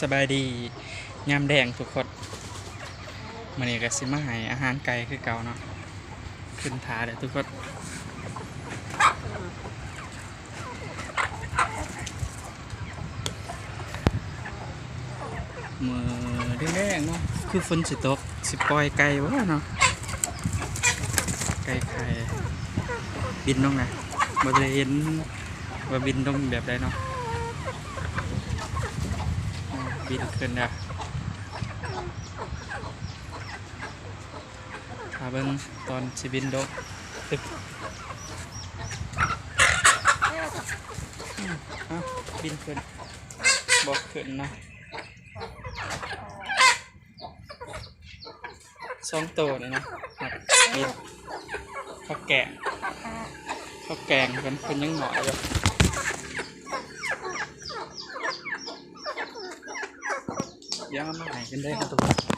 สบายดียามแดงทุกคนมันนี้ก็สิมาให้อาหารไก่คือเก่าเนาะขึ้นทาเด้อทุกคนมือแดงเนาะคือฝนสิตกสิปล่อยไก่วะเนาะไก่ไข่บินลงนะบ่ได้เห็นว่าบินลงแบบใดเนาะ บินขึ้นนะขาเบิ้งตอนสิบินโดกตึกบินขึ้นบอกขึ้นนะสองตัวเลยนะหักบินเขาแกะเขาแกงกันเป็นยังหน่อยอยู่ ย่าง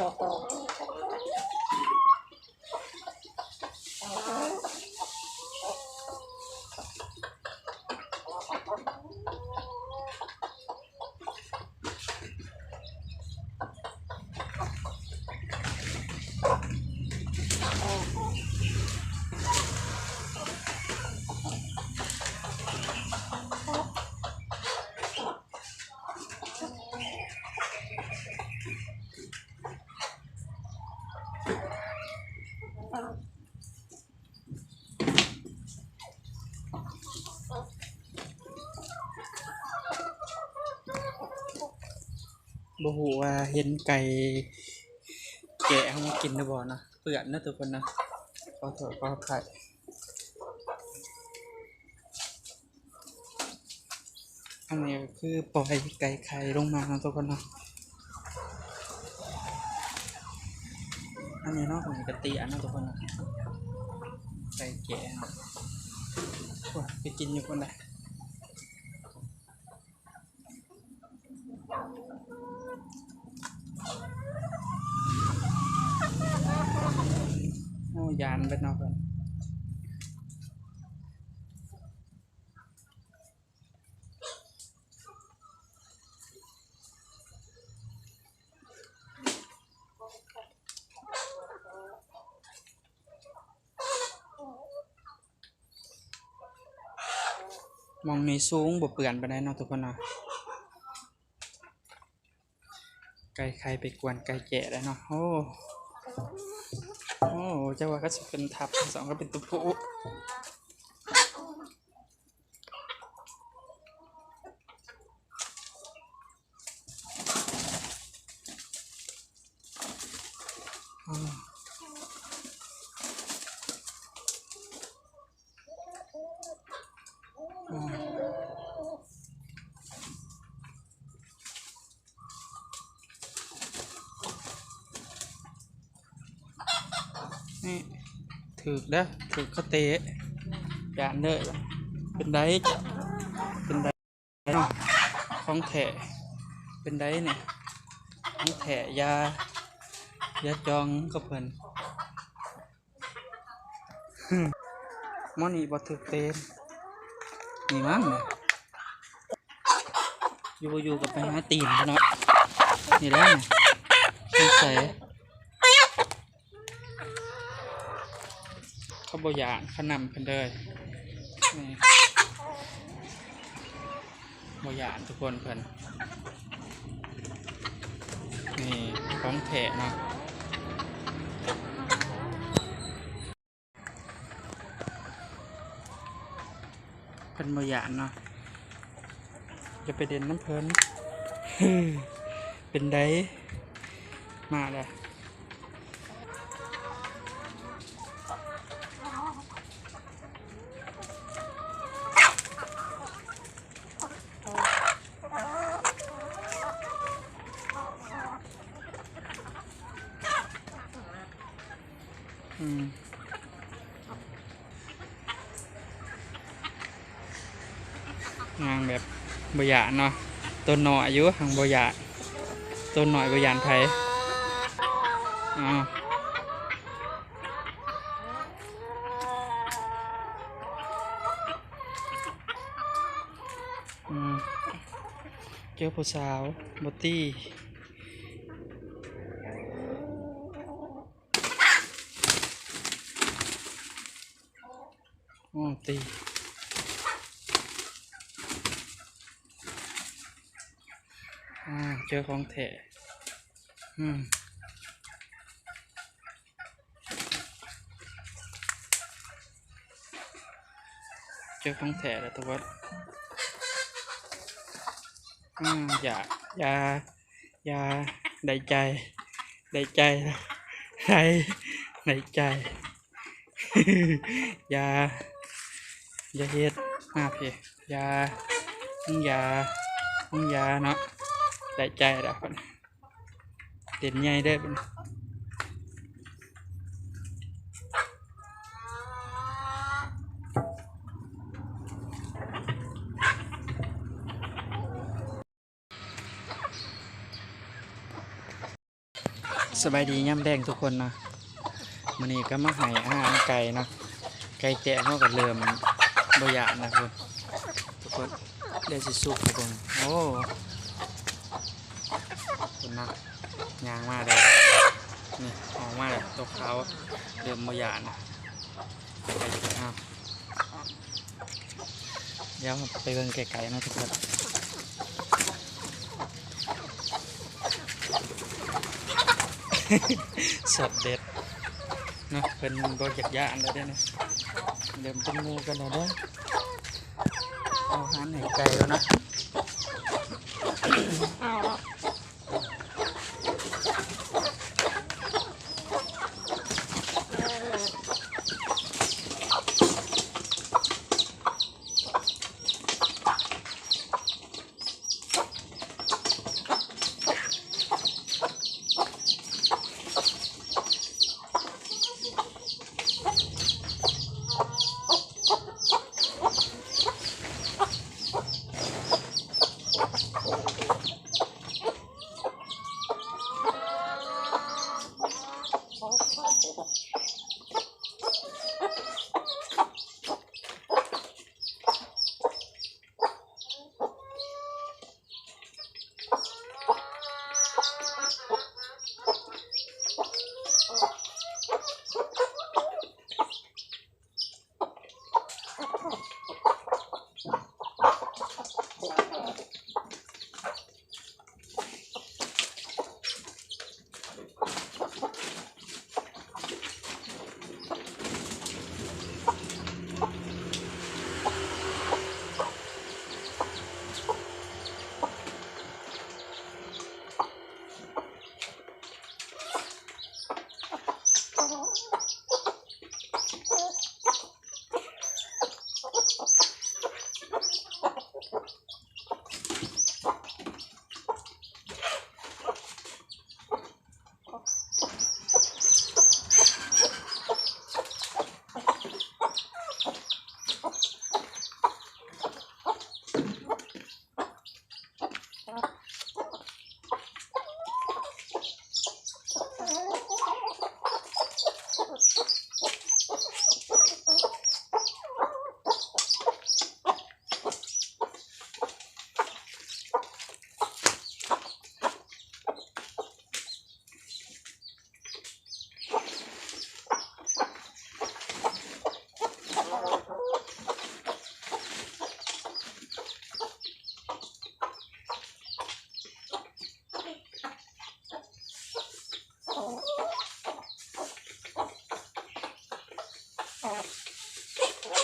哦う。 บ่ฮู้ว่าเห็นไก่แกะเอามากินหรือบ่นะเปื่อนนะทุกคนนะขอโทษขออภัยอันนี้คือปล่อยไก่ไข่ลงมานะทุกคนนะอันนี้เนอกจากกะติอันนะทุกคนนะไก่แกะไปกินอยู่คนใดยานไปเนาะเพิ่น มองนี้สูงบ่เปื่อนไปไดเนาะทุกคนเนาะไก่ใครไปกวนไก่แก่ได้เนาะโอ้โอ้เจ้าว่าก็จะเป็นทับสองก็เป็นตุปุ นี่ถือเด้อถือกเขาเตะยานเด้อเป็นไดจ้ะเป็นไดเนาะของแถเป็นไดเนี่ยของแถยายาจองกับเพิ่นมอนี่บ่ถือเตน นี่มั้งเนี่ยอยู่อยู่กับไปหาตีนเขาเนาะนี่แล้วเนี่ยสงสัยเขาบอยานขนำกันเลยนี่บอยานทุกคนเพิ่นนี่ของแถะเนาะ พิ่นบอยานเนาะจะไปเด่นน้ำเพิ่นเป็นไดมาเลย อืมงานแบบบหยานเนาะต้นหน่อยอายุทางบหยานต้นหน่อยบหยานไผอ้าวอืมเจอผู้สาวบอตี้โอ้ตีอ่า เจอของแถะอืมเจอของแถะแล้วตัววัดอืมอย่าอย่าอย่าได้ใจได้ใจได้ได้ใจ อย่า อย่าเฮ็ดมาเพี่อย่ามึงอย่ามึงอย่าเนาะ ได้ใจแล้วคนเด่นใหญ่เด้เป็นสบายดีย่ำแดงทุกคนนะมันนี้ก็มาให้อาหารไก่นะไก่แจะเขาก็เริ่มบอยากนะคุณทุกคนเดี๋ยวสิสุกทุกคนโอ้ นะยางมาเลยนี่ออกมาเลยตัวเขาเริ่มบอยานะไก่แจะเอาเดี๋ยวไปเบิ่งไก่ๆนะทุกคนสดเด็ดนะเป็นบริจาคยาอันใดเด้อนะเดิมเป็นหมูกันแล้วด้อเอาอาหารให้ไก่แล้วนะ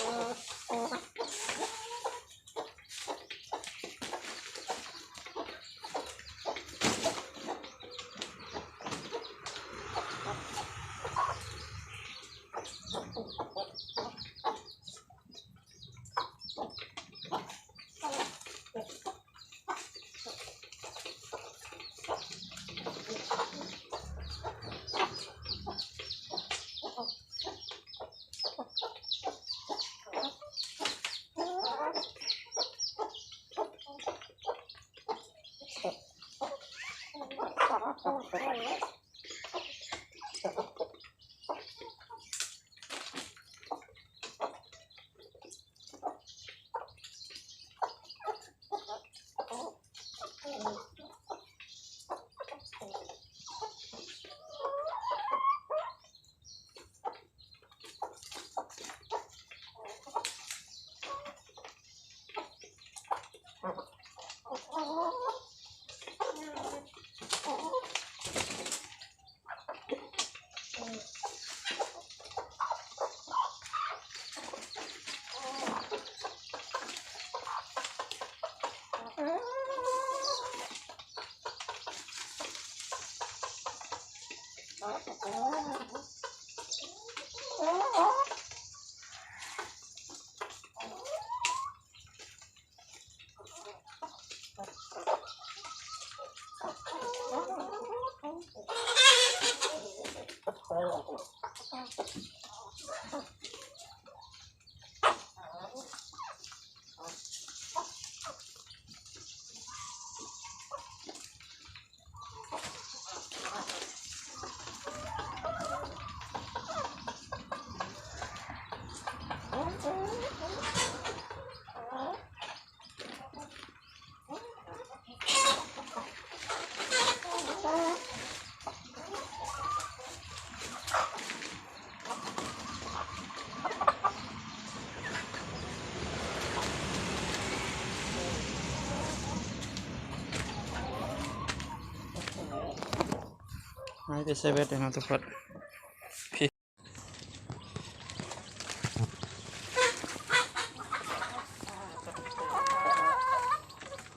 Uh... for having us. Oh. ไม่ได้เซเว่นเลยนะทุกคนพี่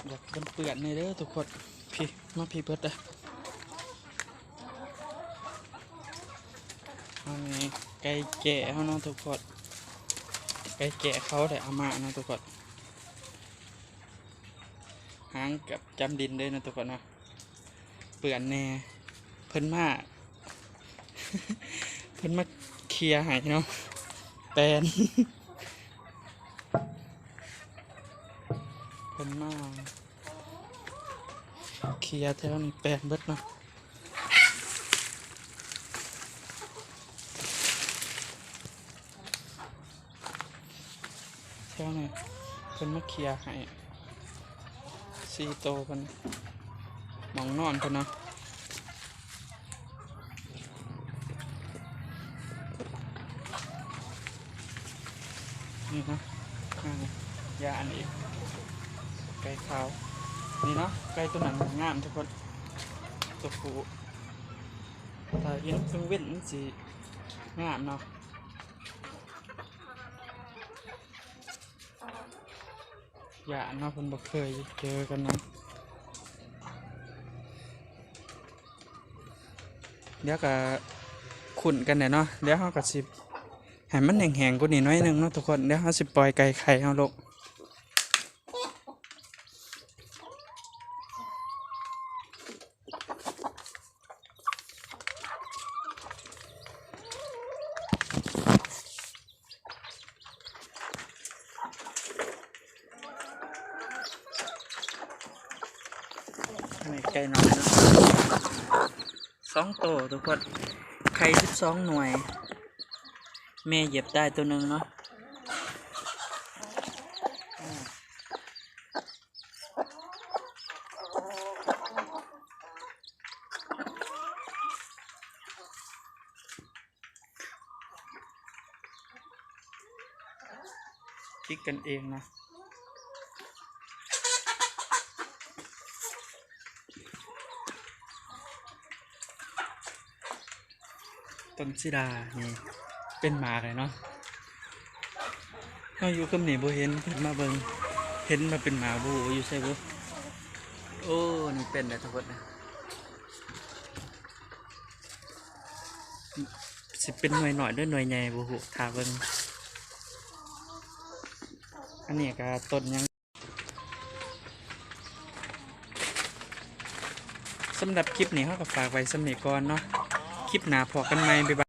อยากเป็นเปื่อนในเด้อทุกคนพี่มาพี่เบิดเลยอันนี้ไก่แก่เขาเนาะทุกคนไก่แก่เขาแต่อามาเนาะทุกคนหางกับจำดินเลยนะทุกคนเนาะเปื่อนแน่ พิ่นมาเพิ่นมาเคลียร์ให้เนาะแปลนเพิ่นมาเคลียร์แถวนี้แปลนเบิดเนาะแถวนี้เพิ่นมาเคลียร์ให้ซีโตเพิ่นหมองนอนเพิ่นเนาะ นี่นะยาอันอีก ไก่ขาว นี่เนาะ ไก่ตัวหนังงามทุกคน ตัวผูถ้าเห็นเพิ่งเว้นสีงามเนาะยาเนาะเพิ่นบ่เคยเจอกันเนาะเดี๋ยวก็ขุนกันเนี่ยเนาะเดี๋ยวเราก็สิ ให้มันแห้งๆกว่านี้หน้อยหนึงเนาะทุกคนเดี๋ยวเราสิปล่อยไก่ไข่เอาลงไก่น้อยนะสองโตวทุกคนไข่สิบสองหน่วย แม่เหยียบได้ตัวหนึ่งเนาะคิดกันเองนะต้นสิดานี่ เป็นหมากเลยเนาะเราอยู่กับนี่บ่เห็นเพิ่นมาเบิงเห็นมาเป็นหมาบูอยู่ใช่บ่โอ้นี่เป็นแล้วทุกคนนะสิเป็นหน่วยหน่อยด้วยหน่วยใหญ่บ่ฮู้ถ้าเบิ่งอันนี้ก็ต้นยังสำหรับคลิปนี้เฮาก็ฝากไว้สำนี้ก่อนเนาะคลิปหน้าพอกันใหม่บ๊ายบาย